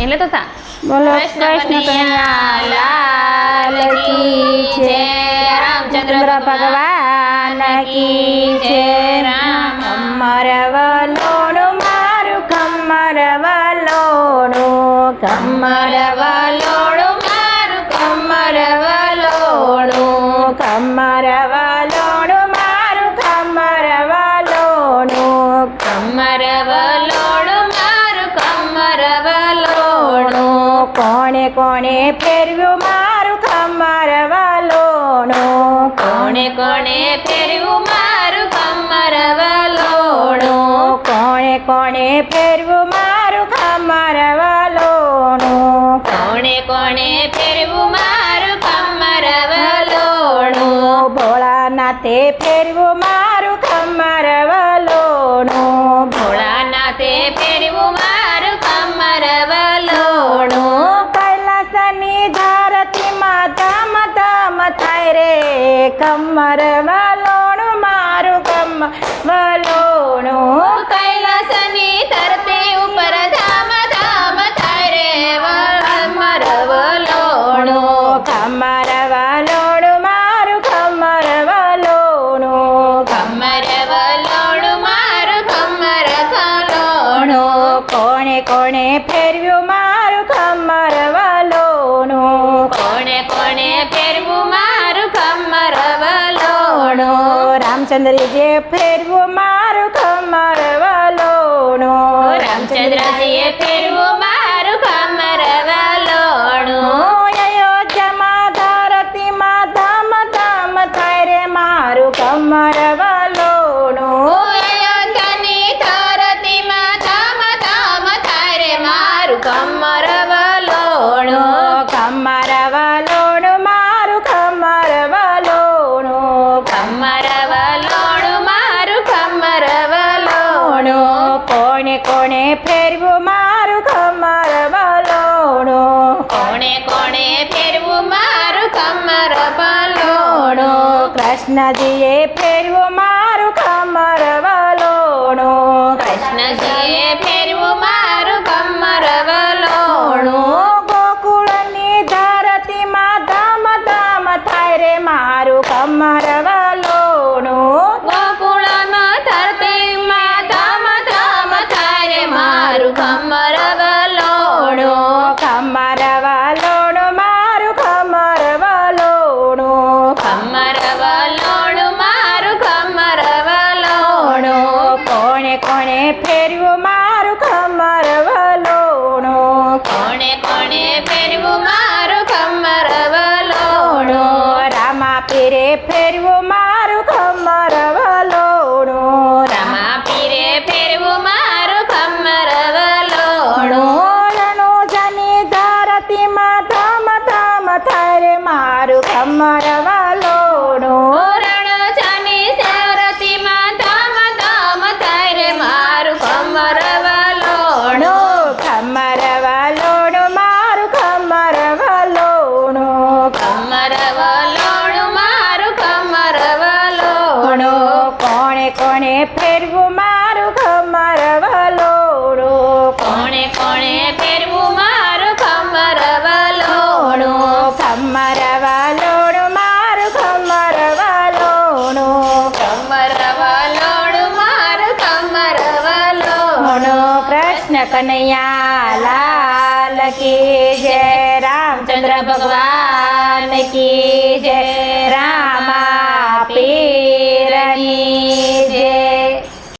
ఏం లేదు సా બોલો કૃષ્ણ કનૈયા લાલ કી જય રામચંદ્ર ભગવાન કી જય રામ કમર વલોણું મારું કમર વલોણું કોણે કોણે ફેરવ્યું મારું કમર વલોણું કોણે કોણે ફેરવ્યું મારું કમર વલોણું કોણે કોણે ફેરવ્યું મારું કમર વલોણું કોણે કોણે ફેરવ્યું મારું કમર વલોણું ભોળાનાથે ફેરવ્યું મારું કમર વલોણું ભોળાનાથે ફેરવ્યું મારું કમર కమ్మరవలోను మారు కమ్మ వలోను కైలాసని తరతే ఉపర ధామ ధామ తరే కమ్మరవలోను. కమ్మరవలోను మారు కమ్మరవలోను. కమ్మరవలోను మారు కమ్మరవలోను కోణే కోణే పెరుగు રામચંદ્રજીએ ફેરવો મારું કમર રામચંદ્ર રામચંદ્રજીએ ફેરવું કોને કોણે ફેરવું મારું કમર વલોણું કોને કોને ફેરવું મારું કમર વલોણું કૃષ્ણજીએ ફેરવું મારું કમર વલોણું કૃષ્ણજીએ ફેરવું મારું કમર વલોણું ગોકુળની ધરતીમાં ધામ ધામ થાય રે મારું કમર કોણે ફેરવ્યું મારું કમર વલોણો. કોણે કોણે ફેરવ્યું મારું કમર વલોણો? રામા પીરે ફેરવું મારું કમર વલોણો. રામા પીરે ફેરવું મારું કમર વલોણું. રણુજાની ધરતીમાં ધમ ધમ થાય રે મારું કમર કોણે કોણે ફેરવું મારું ખમર વલોડું કોણે કોણે ફેરવું મારું ખમર વલોડું ખમર વલોડું મારું ખમર વલોડું ખમર વલોડું મારું ખમર વલોડું કૃષ્ણ કનૈયા લાલ કી જય રામચંદ્ર ભગવાન કી જય રામા પીરની